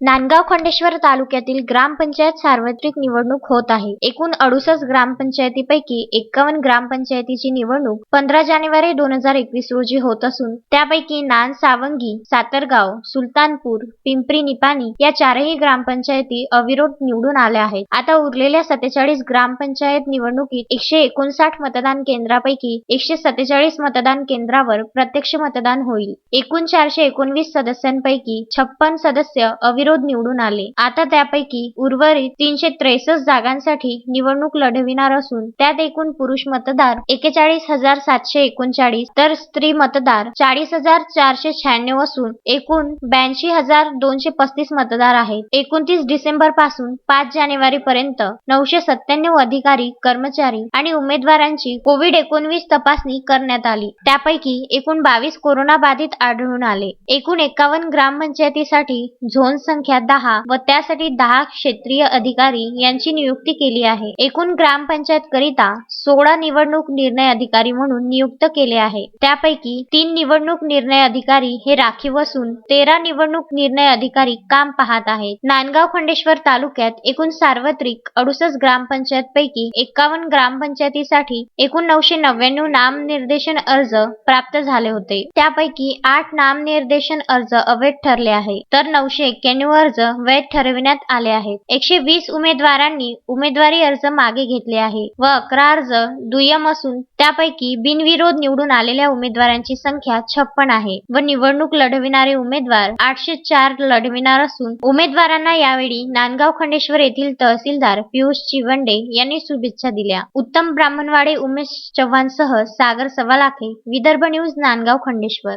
नांदगाव खंडेश्वर तालुक्यातील ग्रामपंचायत सार्वत्रिक निवडणूक होत आहे. एकूण अडुसष्ट ग्रामपंचायतीपैकी एक्कावन्न ग्रामपंचायतीची निवडणूक पंधरा जानेवारी दोन हजार एकवीस रोजी होत असून त्यापैकी नान सावंगी सातरगाव सुलतानपूर पिंपरी निपाणी या चारही ग्रामपंचायती अविरोध निवडून आल्या आहेत. आता उरलेल्या सत्तेचाळीस ग्रामपंचायत निवडणुकीत एकशे एकोणसाठ मतदान केंद्रापैकी एकशे सत्तेचाळीस मतदान केंद्रावर प्रत्यक्ष मतदान होईल. एकूण चारशे एकोणवीस सदस्यांपैकी छप्पन सदस्य अविरोध निवडून आले. आता त्यापैकी उर्वरित तीनशे त्रेसष्ट जागांसाठी निवडणूक लढविणार असून त्यात एकूण पुरुष मतदार एकेचाळीस हजार सातशे एकोणचाळीस तर स्त्री मतदार चाळीस हजार चारशे शहाण्णव असून एकूण ब्याऐंशी हजार दोनशे पस्तीस मतदार आहेत. एकोणतीस डिसेंबरपासून पाच जानेवारी पर्यंत नऊशे सत्त्याण्णव अधिकारी कर्मचारी आणि उमेदवारांची कोविड एकोणवीस तपासणी करण्यात आली. त्यापैकी एकूण बावीस कोरोना बाधित आढळून आले. एकूण एकावन्न ग्रामपंचायतीसाठी झोन संख्या दहा व त्यासाठी दहा क्षेत्रीय अधिकारी यांची नियुक्ती केली आहे. एकूण ग्रामपंचायत करिता सोळा निवडणूक निर्णय अधिकारी म्हणून नियुक्त केले आहे. त्यापैकी तीन निवडणूक निर्णय अधिकारी हे राखीव असून तेरा निवडणूक निर्णय अधिकारी काम पाहत आहेत. नांदगाव खंडेश्वर तालुक्यात एकूण सार्वत्रिक अडुसष्ट ग्रामपंचायत पैकी एकावन्न ग्रामपंचायतीसाठी एकूण नऊशे नव्याण्णव नामनिर्देशन अर्ज प्राप्त झाले होते. त्यापैकी आठ नामनिर्देशन अर्ज अवैध ठरले आहे तर नऊशे एक्क्याण्णव अर्ज वैध ठरविण्यात आले आहेत. एकशे वीस उमेदवारांनी उमेदवारी अर्ज मागे घेतले आहे व अकरा अर्ज दुय्यम असून त्यापैकी बिनविरोध निवडून आलेल्या उमेदवारांची संख्या छप्पन आहे व निवडणूक लढविणारे उमेदवार आठशे चार लढविणार असून उमेदवारांना यावेळी नांदगाव खंडेश्वर येथील तहसीलदार पियुष चिवंडे यांनी शुभेच्छा दिल्या. उत्तम ब्राह्मणवाडे उमेश चव्हाणसह सागर सवालाखे विदर्भ न्यूज नांदगाव खंडेश्वर.